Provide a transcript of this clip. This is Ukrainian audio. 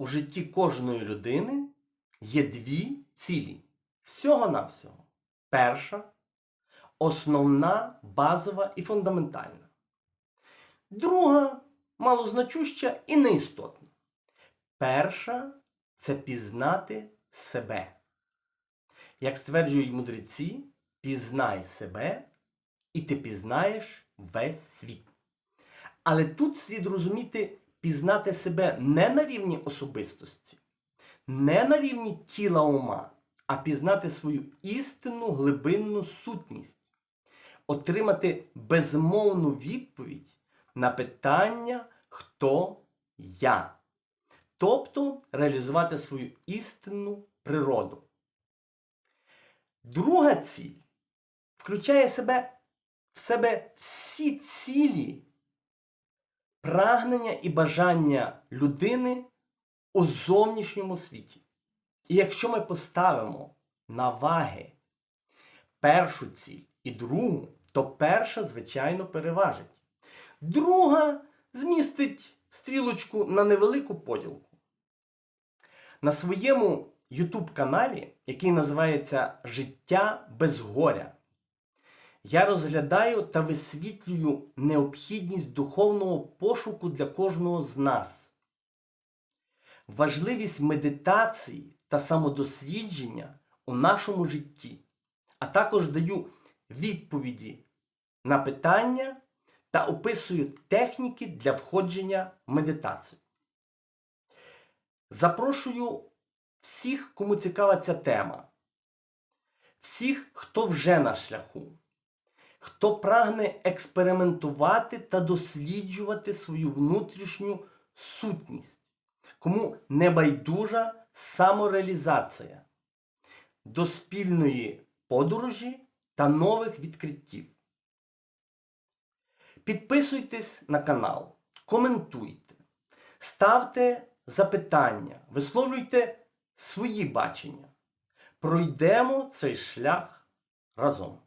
у житті кожної людини є дві цілі. Всього-навсього. Перша основна, базова і фундаментальна. Друга малозначуща і неістотна. Перша це пізнати себе. Як стверджують мудреці, пізнай себе, і ти пізнаєш весь світ. Але тут слід розуміти пізнати себе не на рівні особистості, не на рівні тіла ума, а пізнати свою істинну глибинну сутність, отримати безмовну відповідь на питання, хто я. Тобто реалізувати свою істинну природу. Друга ціль включає себе, в себе всі цілі, прагнення і бажання людини у зовнішньому світі. І якщо ми поставимо на ваги першу ціль і другу, то перша, звичайно, переважить. Друга змістить стрілочку на невелику поділку. На своєму YouTube каналі, який називається Життя без горя, я розглядаю та висвітлюю необхідність духовного пошуку для кожного з нас, важливість медитації та самодослідження у нашому житті, а також даю відповіді на питання та описую техніки для входження в медитацію. Запрошую всіх, кому цікава ця тема, всіх, хто вже на шляху, хто прагне експериментувати та досліджувати свою внутрішню сутність, кому небайдужа самореалізація до спільної подорожі та нових відкриттів. Підписуйтесь на канал, коментуйте, ставте запитання, висловлюйте свої бачення. Пройдемо цей шлях разом.